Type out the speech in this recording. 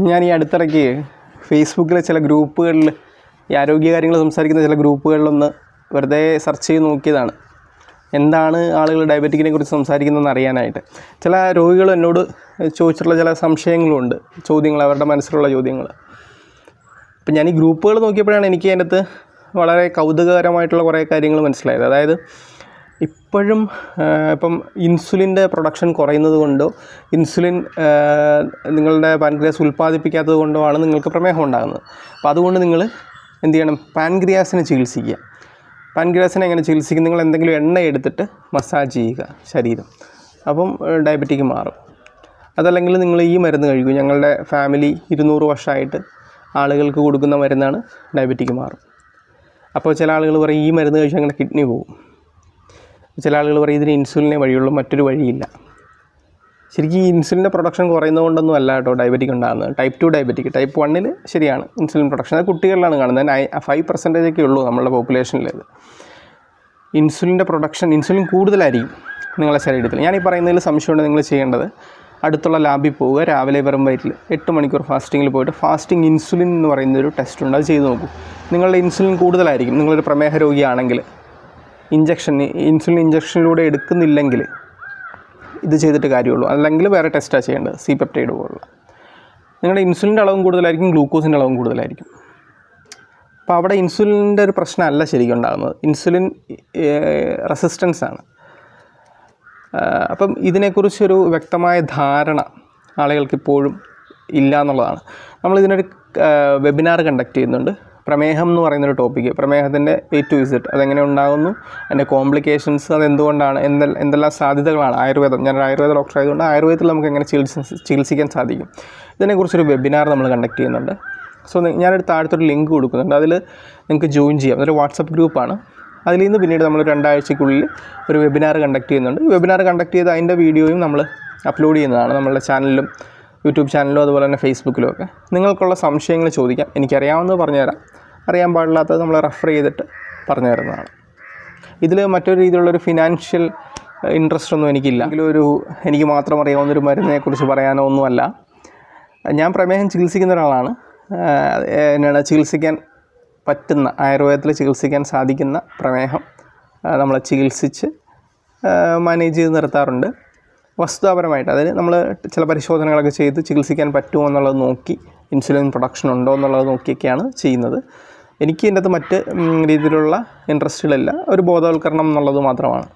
ഞാൻ ഈ അടുത്തിടയ്ക്ക് ഫേസ്ബുക്കിലെ ചില ഗ്രൂപ്പുകളിൽ ഈ ആരോഗ്യ ആരോഗ്യകാര്യങ്ങൾ സംസാരിക്കുന്ന ചില ഗ്രൂപ്പുകളിലൊന്ന് വെറുതെ സെർച്ച് ചെയ്ത് നോക്കിയതാണ്. എന്താണ് ആളുകൾ ഡയബറ്റിക്കിനെ കുറിച്ച് സംസാരിക്കുന്നതെന്ന് അറിയാനായിട്ട്. ചില രോഗികൾ എന്നോട് ചോദിച്ചിട്ടുള്ള ചില സംശയങ്ങളുണ്ട് ചോദ്യങ്ങൾ അവരുടെ മനസ്സിലുള്ള ചോദ്യങ്ങൾ. അപ്പം ഞാൻ ഈ ഗ്രൂപ്പുകൾ നോക്കിയപ്പോഴാണ് എനിക്ക് അതിന്റെ അകത്ത് വളരെ കൗതുകകരമായിട്ടുള്ള കുറേ കാര്യങ്ങൾ മനസ്സിലായത്. അതായത് ഇപ്പോഴും ഇപ്പം ഇൻസുലിന്റെ പ്രൊഡക്ഷൻ കുറയുന്നത് കൊണ്ടോ ഇൻസുലിൻ നിങ്ങളുടെ പാൻക്രിയാസ് ഉൽപ്പാദിപ്പിക്കാത്തത് കൊണ്ടോ ആണ് നിങ്ങൾക്ക് പ്രമേഹം ഉണ്ടാകുന്നത്. അപ്പോൾ അതുകൊണ്ട് നിങ്ങൾ എന്ത് ചെയ്യണം? പാൻക്രിയാസിനെ ചികിത്സിക്കുക. പാൻക്രിയാസിനെ എങ്ങനെ ചികിത്സിക്കും? നിങ്ങൾ എന്തെങ്കിലും എണ്ണ എടുത്തിട്ട് മസാജ് ചെയ്യുക ശരീരം. അപ്പം ഡയബറ്റിക് മാറും. അതല്ലെങ്കിൽ നിങ്ങൾ ഈ മരുന്ന് കഴിക്കും. ഞങ്ങളുടെ ഫാമിലി ഇരുന്നൂറ് വർഷമായിട്ട് ആളുകൾക്ക് കൊടുക്കുന്ന മരുന്നാണ് ഡയബറ്റിക് മാറും. അപ്പോൾ ചില ആളുകൾ പറയും ഈ മരുന്ന് കഴിച്ചാൽ ഞങ്ങളുടെ കിഡ്നി പോകും. ചില ആളുകൾ പറയും ഇതിന് ഇൻസുലിനെ വഴിയുള്ളൂ മറ്റൊരു വഴിയില്ല. ശരിക്കും ഈ ഇൻസുലിന്റെ പ്രൊഡക്ഷൻ കുറയുന്നതുകൊണ്ടൊന്നും അല്ല കേട്ടോ ഡയബറ്റിക് ഉണ്ടാകുന്നത്. ടൈപ്പ് ടു ഡയബറ്റിക് ടൈപ്പ് വണ്ണിൽ ശരിയാണ് ഇൻസുലിൻ പ്രൊഡക്ഷൻ. അത് കുട്ടികളിലാണ് കാണുന്നത്. ഫൈവ് പെർസെന്റേജ് ഒക്കെ ഉള്ളൂ നമ്മുടെ പോപ്പുലേഷനിലേത് ഇൻസുലിന്റെ പ്രൊഡക്ഷൻ ഇൻസുലിൻ കൂടുതലായിരിക്കും നിങ്ങളുടെ ശരീരത്തിൽ. ഞാൻ ഈ പറയുന്നതിൽ സംശയമുണ്ട് നിങ്ങൾ ചെയ്യേണ്ടത്. അടുത്തുള്ള ലാബിൽ പോവുക രാവിലെ വെറും വയറ്റിൽ എട്ട് മണിക്കൂർ ഫാസ്റ്റിങ്ങിൽ പോയിട്ട് ഫാസ്റ്റിംഗ് ഇൻസുലിൻ എന്ന് പറയുന്ന ഒരു ടെസ്റ്റ് ഉണ്ട്. അത് ചെയ്ത് നോക്കൂ. നിങ്ങളുടെ ഇൻസുലിൻ കൂടുതലായിരിക്കും. നിങ്ങളൊരു പ്രമേഹ രോഗിയാണെങ്കിൽ ഇഞ്ചക്ഷൻ ഇൻസുലിൻ ഇഞ്ചക്ഷനിലൂടെ എടുക്കുന്നില്ലെങ്കിൽ ഇത് ചെയ്തിട്ട് കാര്യമുള്ളൂ. അല്ലെങ്കിൽ വേറെ ടെസ്റ്റാണ് ചെയ്യേണ്ടത്. സി പെപ്റ്റൈഡ് പോലുള്ള. നിങ്ങളുടെ ഇൻസുലിന്റെ അളവും കൂടുതലായിരിക്കും ഗ്ലൂക്കോസിന്റെ അളവും കൂടുതലായിരിക്കും. അപ്പോൾ അവിടെ ഇൻസുലിന്റെ ഒരു പ്രശ്നമല്ല ശരിക്കും ഉണ്ടാകുന്നത്. ഇൻസുലിൻ റെസിസ്റ്റൻസ് ആണ്. അപ്പം ഇതിനെക്കുറിച്ചൊരു വ്യക്തമായ ധാരണ ആളുകൾക്ക് ഇപ്പോഴും ഇല്ല എന്നുള്ളതാണ്. നമ്മൾ ഇതിനൊരു വെബിനാർ കണ്ടക്ട് ചെയ്യുന്നുണ്ട്. പ്രമേഹം എന്ന് പറയുന്നൊരു ടോപ്പിക്ക് പ്രമേഹത്തിന്റെ എ ടു ഇസിറ്റ് അതെങ്ങനെ ഉണ്ടാകുന്നു? അതിന്റെ കോംപ്ലിക്കേഷൻസ് അതെന്തുകൊണ്ടാണ്? എന്തെല്ലാം എന്തെല്ലാം സാധ്യതകളാണ്? ആയുർവേദം. ഞാൻ ആയുർവേദ ഡോക്ടർ ആയതുകൊണ്ട് ആയുർവേദത്തിൽ നമുക്ക് എങ്ങനെ ചികിത്സ ചികിത്സിക്കാൻ സാധിക്കും? ഇതിനെക്കുറിച്ചൊരു വെബിനാർ നമ്മൾ കണ്ടക്ട് ചെയ്യുന്നുണ്ട്. സോ ഞാനൊരു താഴത്തൊരു ലിങ്ക് കൊടുക്കുന്നുണ്ട്. അതിൽ നിങ്ങൾക്ക് ജോയിൻ ചെയ്യാം. അതൊരു വാട്സപ്പ് ഗ്രൂപ്പാണ് അതിൽ നിന്ന് പിന്നീട് നമ്മൾ രണ്ടാഴ്ചയ്ക്കുള്ളിൽ ഒരു വെബിനാർ കണ്ടക്ട് ചെയ്യുന്നുണ്ട്. വെബിനാർ കണ്ടക്ട് ചെയ്ത് അതിന്റെ വീഡിയോയും നമ്മൾ അപ്ലോഡ് ചെയ്യുന്നതാണ്. നമ്മളുടെ ചാനലിലും യൂട്യൂബ് ചാനലിലോ അതുപോലെ തന്നെ ഫേസ്ബുക്കിലോ ഒക്കെ. നിങ്ങൾക്കുള്ള സംശയങ്ങൾ ചോദിക്കാം. എനിക്കറിയാവുന്നത് പറഞ്ഞുതരാം. അറിയാൻ പാടില്ലാത്തത് നമ്മൾ റെഫർ ചെയ്തിട്ട് പറഞ്ഞു തരുന്നതാണ് ഇതിൽ മറ്റൊരു രീതിയിലുള്ളൊരു ഫിനാൻഷ്യൽ ഇൻട്രസ്റ്റ് ഒന്നും എനിക്കില്ല. എങ്കിലും ഒരു എനിക്ക് മാത്രം അറിയാവുന്നൊരു മരുന്നിനെക്കുറിച്ച് പറയാനോ ഒന്നുമല്ല. ഞാൻ പ്രമേഹം ചികിത്സിക്കുന്ന ഒരാളാണ്. എന്നാണ് ചികിത്സിക്കാൻ പറ്റുന്ന ആയുർവേദത്തിൽ ചികിത്സിക്കാൻ സാധിക്കുന്ന പ്രമേഹം നമ്മൾ ചികിത്സിച്ച് മാനേജ് ചെയ്ത് നിർത്താറുണ്ട്. വസ്തുതാപരമായിട്ട്. അതിന് നമ്മൾ ചില പരിശോധനകളൊക്കെ ചെയ്ത് ചികിത്സിക്കാൻ പറ്റുമോ എന്നുള്ളത് നോക്കി ഇൻസുലിൻ പ്രൊഡക്ഷൻ ഉണ്ടോ എന്നുള്ളത് നോക്കിയൊക്കെയാണ് ചെയ്യുന്നത്. എനിക്ക് ഇതിന്റെ അകത്ത് മറ്റ് രീതിയിലുള്ള ഇൻട്രസ്റ്റുകളില്ല. ഒരു ബോധവൽക്കരണം എന്നുള്ളത് മാത്രമാണ്.